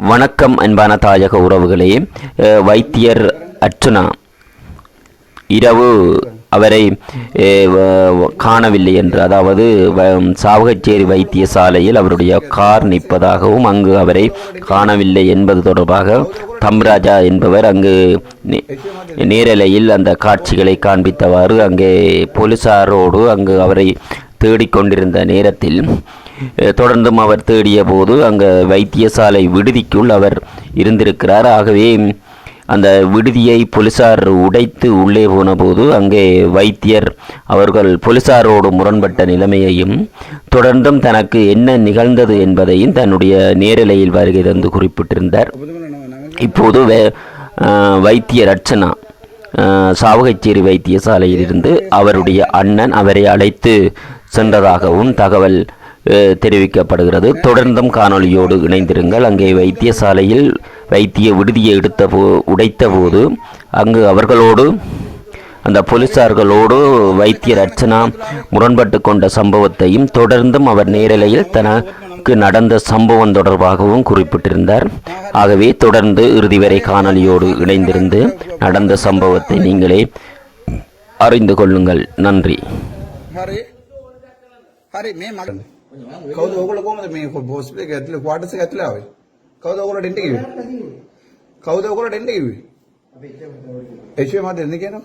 வணக்கம் அன்பான தாயக உறவுகளே. வைத்தியர் அர்ச்சுனா. இரவு அவரை காணவில்லை என்று அதாவது வ- சாவகச்சேரி வைத்தியசாலையில் அவருடைய கார் நிற்பதாகவும் அங்கு அவரை காணவில்லை என்பது தொடர்பாக தம்ராஜா என்பவர் அங்கு நே- நேரலையில் அந்த காட்சிகளை காண்பித்தவாறு அங்கே போலீசாரோடு அங்கு அவரை தேடிக்கொண்டிருந்த நேரத்தில் தொடர்ந்தும் அவர் தேடிய போது அங்கே வைத்தியசாலை விடுதிக்குள் அவர் இருந்திருக்கிறார். ஆகவே அந்த விடுதியை போலீசார் உடைத்து உள்ளே போனபோது அங்கே வைத்தியர் அவர்கள் போலீசாரோடு முரண்பட்ட நிலைமையையும் தொடர்ந்தும் தனக்கு என்ன நிகழ்ந்தது என்பதையும் தன்னுடைய நேரலையில் வருகை தந்து குறிப்பிட்டிருந்தார். இப்போது வே வைத்தியர் அர்ச்சனா சாவகச்சேரி வைத்தியசாலையில் இருந்து அவருடைய அண்ணன் அவரை அழைத்து சென்றதாகவும் தகவல் தெரிவிக்கப்படுகிறது. தொடர்ந்தும் காணொலியோடு இணைந்திருங்கள். அங்கே வைத்தியசாலையில் வைத்திய விடுதியை எடுத்த போ உடைத்த போது அங்கு அவர்களோடு அந்த போலீசார்களோடு வைத்திய அர்ச்சனா முரண்பட்டு கொண்ட சம்பவத்தையும் தொடர்ந்தும் அவர் நேரலையில் தனக்கு நடந்த சம்பவம் தொடர்பாகவும் குறிப்பிட்டிருந்தார். ஆகவே தொடர்ந்து இறுதி வரை காணொலியோடு இணைந்திருந்து நடந்த சம்பவத்தை நீங்களே அறிந்து கொள்ளுங்கள். நன்றி. हरे हरे मैं කවුද ඔයගොල්ලෝ කොහමද මේ හොස්පිටල් එක ඇතුලේ ක්වාටර්ස් එක ඇතුලේ ආවේ? කවුද ඔයගොල්ලෝ ඩෙන්ට කිව්වේ? කවුද ඔයගොල්ලෝ ඩෙන්ට කිව්වේ? අපි එච්චර මට දෙන්න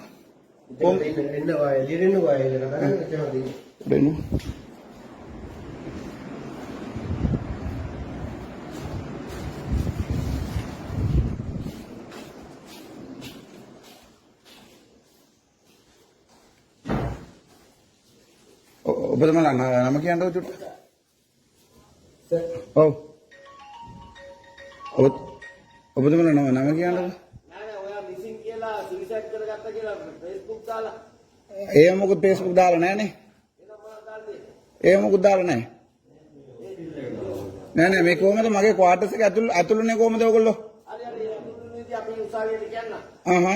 නෑ ඔයා මිසින් කියලා සුයිසයිඩ් කරගත්ත කියලා Facebook දාලා. ඒ මොකද Facebook දාලා නැහනේ ඒ මොකද දාලා නැහැ නෑ නෑ මේ කොහමද මගේ ක්වාටර්ස් එක ඇතුළ ඇතුළනේ කොහමද ඔයගොල්ලෝ? හරි හරි දුන්නුනේදී අපි උසාවියට කියන්න අහහ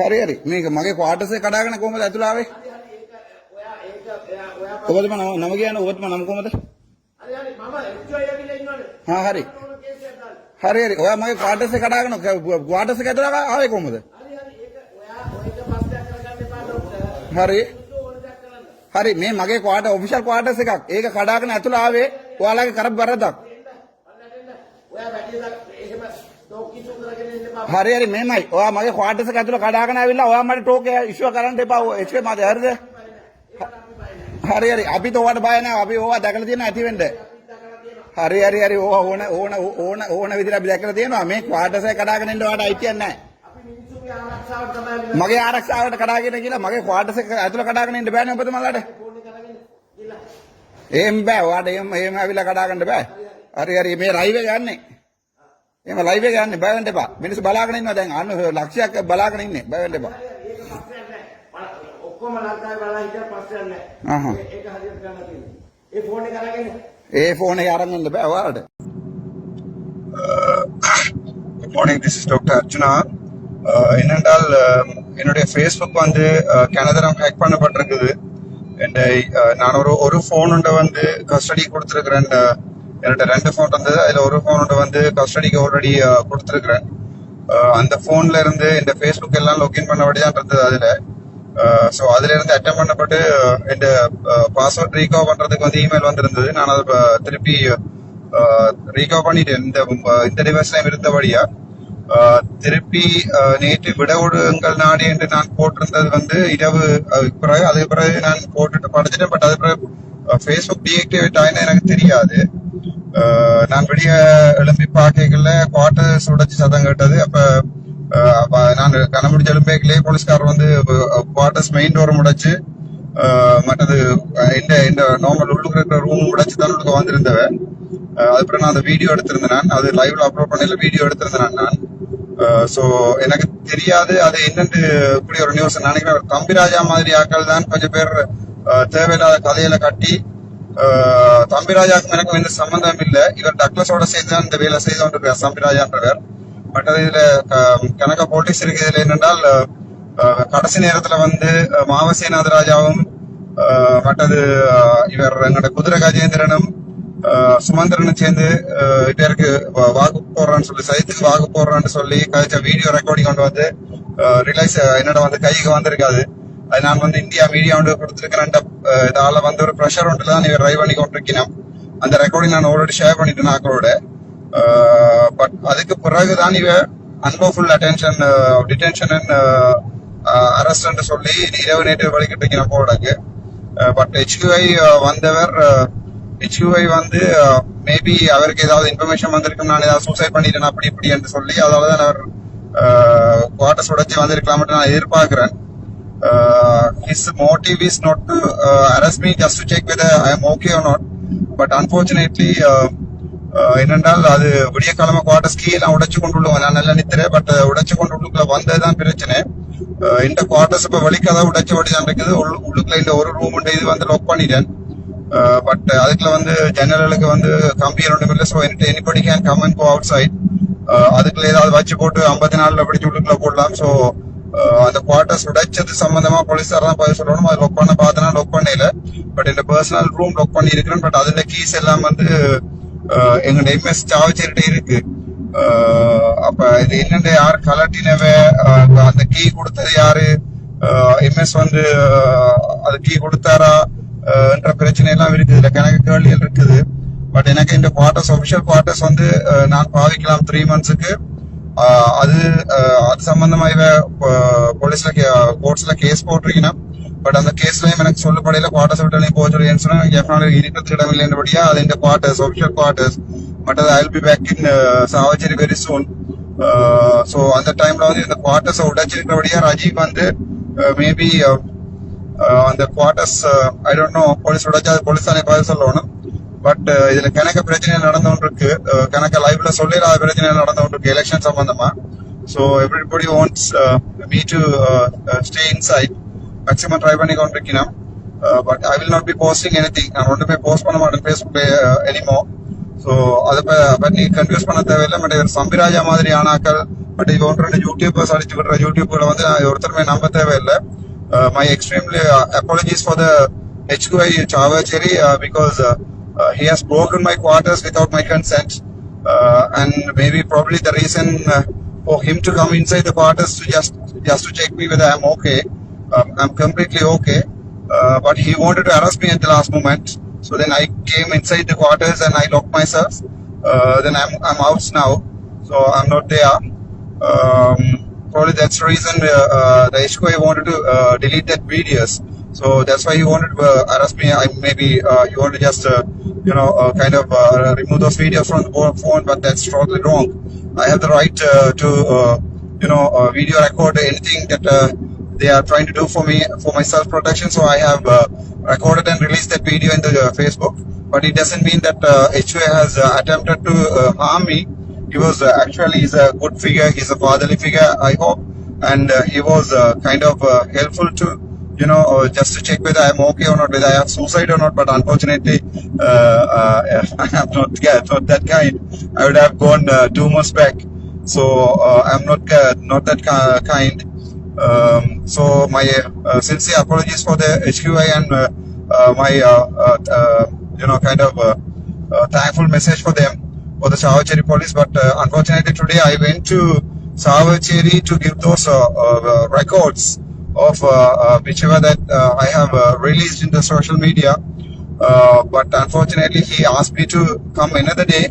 හරි හරි. මේක මගේ ක්වාටර්ස් එක කඩාගෙන කොහමද ඇතුළ ආවේ ඔබතුමා නම නම කියන්න ඔබතුමා නම කොහමද? හා හරි. හරි හරි. ඔයා මගේ ක්වාටර්ස් එක කඩාගෙන ක්වාටර්ස් එක ඇතුළට ආවේ කොහමද? හරි. හරි මේ මගේ ක්වාටර් ඔෆිෂල් ක්වාටර්ස් එකක්. ඒක කඩාගෙන ඇතුළට ආවේ ඔයාලගේ කරපු වරදක්. හරි හරි මෙහෙමයි. ඔයා මගේ ක්වාටර්ස් එක ඇතුළට කඩාගෙන ආවිල්ලා ඔයා මට ටෝක් ඉෂුව කරන්න එපා. ඒක මාද හරිද? හරි හරි. අපිත් ඔයාට බය නැහැ අපි ඕවා දැකලා තියෙනවා ඇති වෙන්න. හරි හරි හරි. ඕවා ඕන ඕන ඕන ඕන විදිහට අපි දැකලා තියෙනවා. මේ ක්වාටර්ස් එක කඩාගෙන ඉන්න ඔයාට අයිතියක් නැහැ අපි මිනිස්සුන්ගේ ආරක්ෂාවට තමයි අපි මගේ ආරක්ෂාවට කඩාගෙන කියලා මගේ ක්වාටර්ස් එක ඇතුළ කඩාගෙන ඉන්න බෑනේ ඔබතුමාලාට. ෆෝන් එක අරගෙන ගිහලා එහෙම බෑ. ඔයාට එහෙම එහෙම ඇවිල්ලා කඩාගන්න බෑ. හරි හරි. මේ ලයිව් එක යන්නේ. එහෙම ලයිව් එක යන්නේ. බය වෙන්න එපා. මිනිස්සු බලාගෙන ඉන්නවා දැන්. අන්න ලක්ෂයක් බලාගෙන ඉන්නේ. බය වෙන්න එපා. ඔක්කොම ලංකාවේ බලලා හිටිය ප්‍රශ්නයක් නෑ. අහහ. ඒ- ඒක හරියට කරන්න තියෙන්නේ. ඒ ෆෝන් එක අරගෙන ඒ ෆෝන් එක අරන් ඉන්න බෑ ඔයාලට good morning this is doctor Archuna அஹ் என்னென்றால் அஹ் என்னுடைய ஃபேஸ்புக் வந்து அஹ் கனதரம் ஹேக் பண்ணப்பட்டிருக்குது என் நான் ஒரு ஒரு ஃபோன் உண்டை வந்து கஸ்டடி கொடுத்துருக்குறேன் என்னோட ரெண்டு ஃபோன் இருந்தது அதில் ஒரு ஃபோன் உண்டை வந்து கஸ்டடிக்கு ஆல்ரெடி கொடுத்துருக்குறேன் அஹ் அந்த ஃபோன்ல இருந்து இந்த ஃபேஸ்புக் எல்லாம் லாகின் பண்ணபடி தான் இருந்தது அதில் Uh, ஸோ அதுல இருந்து அட்டம் பண்ணப்பட்டு என் பாஸ்வேர்ட் ரீகவர் பண்றதுக்கு வந்து இமெயில் வந்திருந்தது. நான் அதை uh, திருப்பி uh, ரீகவர் பண்ணிட்டேன். இந்த இந்த டிவைஸ்ல இருந்தபடியா திருப்பி நேற்று நேற்று விடவுடுங்கள் நாடு என்று நான் போட்டிருந்தது வந்து இரவு பிறகு அதுக்கு பிறகு நான் போட்டுட்டு படிச்சிட்டேன் பட் அது பிறகு ஃபேஸ்புக் டீஆக்டிவேட் ஆயினா எனக்கு தெரியாது. நான் வெளியே எழுப்பி பார்க்கல குவார்டர்ஸ் சுடைச்சி சதம் கேட்டது. அப்போ நான் கண்ணமுடிச்ச எழும்பேக்கிலே போலீஸ்காரர் வந்து குவார்டர்ஸ் மெயின் டோரை முடைச்சு மற்றது அஹ் இந்த இந்த நார்மல் உள்ளுக்கு இருக்கிற ரூம் முடைச்சு தான் உள்ளுக்கு வந்திருந்தவன். அதுக்கப்புறம் நான் அந்த வீடியோ எடுத்திருந்தேன் நான். அது லைவ்ல அப்லோட் பண்ணல வீடியோ எடுத்திருந்தேன் நான் சோ எனக்கு தெரியாது அது என்னென்று இப்படி ஒரு நியூஸ் நினைக்கிறேன். தம்பிராஜா மாதிரி ஆட்கள் தான் கொஞ்சம் பேர் தேவையில்லாத கதையில கட்டி தம்பிராஜாக்கும் எனக்கும் எந்த சம்பந்தம் இல்லை. இவர் டக்ளஸோட சேர்ந்து தான் இந்த வேலை செய்து கொண்டிருக்கார் தம்பிராஜான்றவர் மற்றது இதுல க- கணக்க போலீஸ் இருக்கு இதுல என்னென்றால் கடைசி நேரத்துல வந்து அஹ், ராஜாவும் மற்றது இவர் எங்களோட குதிரை கஜேந்திரனும் சுமந்திரனும் சேர்ந்து அஹ், பேருக்கு வாக்கு போடுறான்னு சொல்லி சைத்துக்கு வாக்கு போடுறான்னு சொல்லி கழிச்ச வீடியோ ரெக்கார்டிங் கொண்டு வந்து ரிலைஸ் என்னோட வந்து கைக்கு வந்திருக்காது. அது நான் வந்து இந்தியா மீடியா வந்து கொடுத்துருக்கிறேன். இதால வந்து ஒரு ப்ரெஷர் ஒன்றில் தான் இவர் ட்ரைவ் பண்ணி கொண்டிருக்கணும். அந்த ரெக்கார்டிங் நான் ஆல்ரெடி ஷேர் பண்ணிட்டேன் அக்களோட. Uh, பட் அதுக்கு பிறகுதான் இவ unlawful attention detention and arrest சொல்லி இரவு நேற்று வழிகிட்டு இருக்கிறேன் போடக்கு பட் uh, ஹெச்யூஐ uh, வந்தவர் ஹெச்யூஐ வந்து மேபி அவருக்கு ஏதாவது இன்ஃபர்மேஷன் வந்திருக்கும் நான் ஏதாவது சூசைட் பண்ணிட்டேன் அப்படி இப்படி என்று சொல்லி அதாவது தான் அவர் குவார்டர்ஸ் உடைச்சு வந்திருக்கலாம்ட்டு நான் எதிர்பார்க்கிறேன். His motive is not to arrest me just to check with I am okay or not but unfortunately என்னென்றால் அது விடிய காலமா குவார்டர்ஸ் கீழே உடைச்சு கொண்டு நான் நல்லா நித்துறேன் பட் உடைச்சு கொண்டு உள்ளுக்குள்ள வந்ததுதான் பிரச்சனை. இந்த குவார்டர்ஸ் இப்ப வெளிக்கதான் உடைச்சு ஓடி இருக்குது. உள்ள- உள்ளுக்குள்ள இந்த ஒரு ரூம் இது வந்து லோக் பண்ணிட்டேன். பட் அதுக்குள்ள வந்து ஜன்னல்களுக்கு வந்து கம்பி ரெண்டு இல்லை so anybody can come and go outside அதுக்குள்ள ஏதாவது வச்சு போட்டு ஐம்பத்தி நாலுல பிடிச்சு உள்ளுக்குள்ள போடலாம். ஸோ அந்த குவார்டர்ஸ் உடைச்சது சம்பந்தமா போலீஸார் தான் பதில் சொல்லணும். அது லொக் பண்ண பார்த்தனா லொக் பண்ணல பட் இந்த பர்சனல் ரூம் லொக் பண்ணி இருக்கிறேன் பட் அதுல கீஸ் எல்லாம் வந்து அஹ், எங்க எம்எஸ் சாவச்சேரிட்ட இருக்கு. Uh, அப்ப இது என்னென்ன யார் கலட்டினவ? அந்த கீ கொடுத்தது யாரு? Uh, எம்எஸ் வந்து அது கீ கொடுத்தாரா? என்ற பிரச்சனை எல்லாம் இருக்குது. இதுல கணக்கு கேள்விகள் இருக்குது. பட் எனக்கு இந்த குவார்டர்ஸ் ஒபிஷியல் குவார்டர்ஸ் வந்து நான் பாவிக்கலாம் த்ரீ மந்த்ஸுக்கு அது அது சம்பந்தமா இவ போலீஸ்ல கோர்ட்ஸ்ல கேஸ் போட்டிருக்கீங்கன்னா பட் அந்த கேஸ்லயும் எனக்கு சொல்லப்படையில குவார்டர்ஸ் விட்டு நீ போக சொல்லி சொன்னா எஃப்னால இருக்கிறது இடமில்லைன்றபடியா அது இந்த குவார்டர்ஸ் ஒபிஷியல் குவார்டர்ஸ் பட் அது I'll be back in Chavacheri very soon so அந்த டைம்ல வந்து இந்த குவார்டர்ஸ் உடைச்சிருக்கிறபடியா ரஜீவ் வந்து uh, மேபி uh, uh, அந்த quarters I don't know police உடைச்சா அது போலீஸ் தானே பதில் சொல்லணும். பட் இதுல கணக்க பிரச்சனை நடந்து இருக்கு கணக்க லைவ்ல சொல்லிடாத பிரச்சனை நடந்து இருக்கு எலெக்ஷன் சம்பந்தமா so everybody wants me to stay inside maximum try பண்ணி கொண்டிருக்கணும் but I will not be posting anything நான் ஒன்றுமே போஸ்ட் பண்ண மாட்டேன் ஃபேஸ்புக்ல எனிமோ ஸோ அதை ப- பத்தி கன்ஃபியூஸ் பண்ண தேவையில்லை பட் இவர் சம்பிராஜா மாதிரி ஆனாக்கள் பட் இது ஒன்று ரெண்டு யூடியூபர்ஸ் அடிச்சு விடுற யூடியூப்ல வந்து நான் ஒருத்தருமே நம்ப தேவையில்லை my extremely apologies for the HQI Chavacheri uh, because uh, uh, he has broken my quarters without my consent. Uh, and maybe probably the reason uh, for him to come inside the quarters to just just to check Um, I'm completely okay. Uh, but he wanted to arrest me at the last moment. So then I came inside the quarters and I locked myself. Uh, then I'm I'm out now. So I'm not there. Um, probably that's the reason uh, uh, the HQI wanted to uh, delete that videos. So that's why he wanted to uh, arrest me. I maybe uh, you want to just uh, you know uh, kind of uh, remove those videos from the phone, but that's totally wrong. I have the right uh, to uh, you know uh, video record anything that uh, they are trying to do for me for my self protection. So I have uh, recorded and released that video in the uh, Facebook. But it doesn't mean that uh, HQA has uh, attempted to uh, harm me. He was uh, actually he's a good figure. He's a fatherly figure. I hope, and he was kind of helpful to you know just to check whether I'm okay or not, whether I have suicide or not. But unfortunately, uh, I'm not yeah, not that kind. I would have gone two months back. So I'm not not that ki- kind. Um, so my uh, sincere apologies for the HQI and uh, uh, my uh, you know kind of thankful message for them for the Savacheri police. But unfortunately today I went to Savacheri to give those records of uh, whichever that I have released in the social media. Uh, but unfortunately he asked me to come another day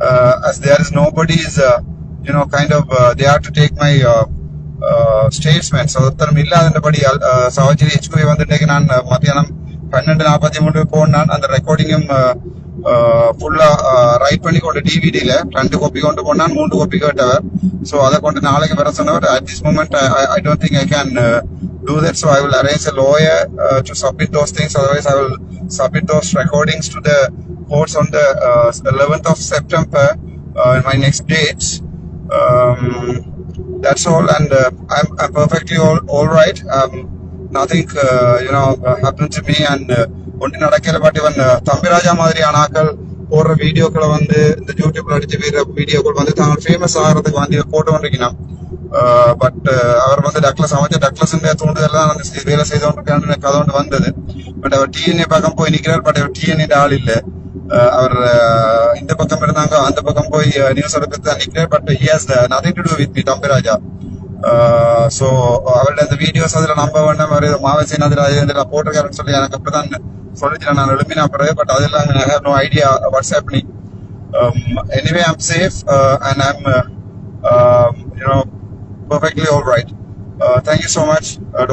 uh, as there is nobody's uh, you know kind of they have to take my uh, statements ஒருத்தரும் இல்லாதபடி சவச்சேரி ஹெச்குவி வந்துட்டு நான் அஹ், மத்தியானம் பன்னெண்டு நாற்பத்தி மூணு போனான் அந்த ரெக்கார்டிங்கும் ஃபுல்லா ரைட் பண்ணி கொண்டு டிவிடியில ரெண்டு கோப்பி கொண்டு போனான் மூன்று கோப்பி கேட்டவர். ஸோ அதை கொண்டு நாளைக்கு வர சொன்னவர் at this moment I don't think I can do that so I will arrange a lawyer uh, to submit those things. Otherwise i will submit those recordings to the courts on the uh, 11th of september uh, that's all and uh, I'm, I'm perfectly all, all right. Um, nothing uh, you know uh, happened to me and uh, ஒன்றும் நடக்கல but இவன் uh, Thambiraja மாதிரியான ஆக்கள் போடுற வீடியோக்களை வந்து இந்த யூடியூப்ல அடிச்சு வீர வீடியோக்கள் வந்து தாங்க ஃபேமஸ் ஆகிறதுக்கு வந்து போட்டு கொண்டிருக்கிறான் பட் அவர் வந்து டக்ளஸ் அமைச்சர் டக்ளஸ் தூண்டுதல் தான் வேலை செய்து கொண்டிருக்கான்னு கதை ஒன்று வந்தது. பட் அவர் டிஎன்ஏ பக்கம் போய் நிற்கிறார் பட் அவர் டிஎன்ஏ ஆள் இல்லை. அவர் இந்த பக்கம் இருந்தாங்க அந்த பக்கம் போய் நியூஸ் எடுக்கிறது தான் நிக்கிறேன் but he has nothing to do with me Thambiraja so அவருடைய அந்த வீடியோஸ் அதில் நம்ப வேண்டாம் அவர் மாவசி அதில் இதில் போட்டிருக்காருன்னு சொல்லி எனக்கு அப்படிதான் சொல்லிச்சு நான் எழுப்பின பிறகு பட் அதெல்லாம் I no idea what's happening anyway I'm safe and I'm you know perfectly all right. Uh, thank much doctor much, uh,